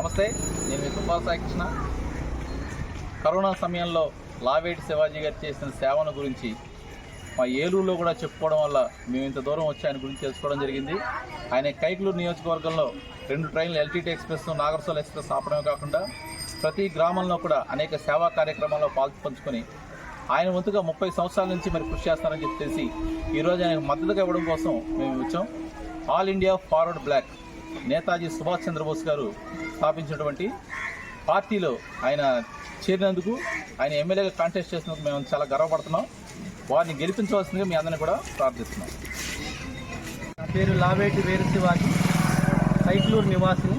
నమస్తే నేను మీ తుపాల సాయికృష్ణ. కరోనా సమయంలో లావేటి శివాజీ గారు చేసిన సేవను గురించి మా ఏలూరులో కూడా చెప్పుకోవడం వల్ల మేము ఇంత దూరం వచ్చి ఆయన గురించి తెలుసుకోవడం జరిగింది. ఆయన కైకలూరు నియోజకవర్గంలో రెండు ట్రైన్లు ఎల్టీటీ ఎక్స్ప్రెస్ నాగర్సోల్ ఎక్స్ప్రెస్ ఆపడమే కాకుండా ప్రతి గ్రామంలో కూడా అనేక సేవా కార్యక్రమాల్లో పాల్గొ పంచుకొని ఆయన వంతుగా ముప్పై సంవత్సరాల నుంచి మరి కృషి చేస్తారని చెప్పి తెలిసి ఈరోజు ఆయనకు మద్దతుగా ఇవ్వడం కోసం మేము వచ్చాం. All India forward block. Netaji Subhash Chandrabose garu స్థాపించినటువంటి పార్టీలో ఆయన చేరినందుకు ఆయన ఎమ్మెల్యేగా కాంటెస్ట్ చేసినందుకు మేము చాలా గర్వపడుతున్నాం. వారిని గెలిపించవలసిందిగా మీ అందరిని కూడా ప్రార్థిస్తున్నాం. నా పేరు లావేటి వేరు Shivaji Kaikaluru నివాసిని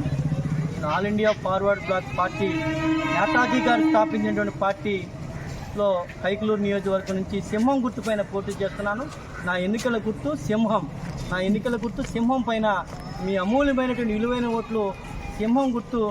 all India forward block party Netaji garu స్థాపించినటువంటి పార్టీలో కైకలూరు నియోజకవర్గం నుంచి సింహం గుర్తు పైన పోటీ చేస్తున్నాను. నా ఎన్నికల గుర్తు సింహం నా ఎన్నికల గుర్తు సింహం పైన మీ అమూల్యమైనటువంటి విలువైన ఓట్లు సింహం గుర్తు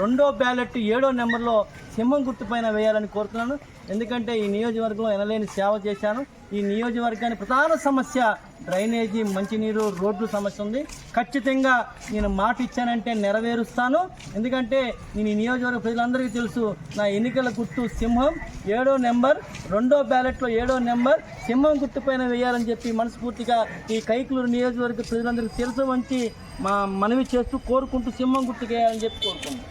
రెండో బ్యాలెట్ ఏడో నెంబర్లో సింహం గుర్తు పైన వేయాలని కోరుతున్నాను. ఎందుకంటే ఈ నియోజకవర్గంలో ఎనలేని సేవ చేశాను. ఈ నియోజకవర్గానికి ప్రధాన సమస్య డ్రైనేజీ మంచినీరు రోడ్లు సమస్య ఉంది. ఖచ్చితంగా నేను మాట ఇచ్చానంటే నెరవేరుస్తాను. ఎందుకంటే నేను ఈ నియోజకవర్గ ప్రజలందరికీ తెలుసు నా ఎన్నికల గుర్తు సింహం ఏడో నెంబర్ రెండో బ్యాలెట్లో ఏడో నెంబర్ సింహం గుర్తు పైన వేయాలని చెప్పి మనస్ఫూర్తిగా ఈ కైకులూరు నియోజకవర్గ ప్రజలందరికీ తెలుసు వంటి మా మనవి చేస్తూ కోరుకుంటూ సింహం గుర్తుకేయాలని చెప్పి కోరుకుంటాం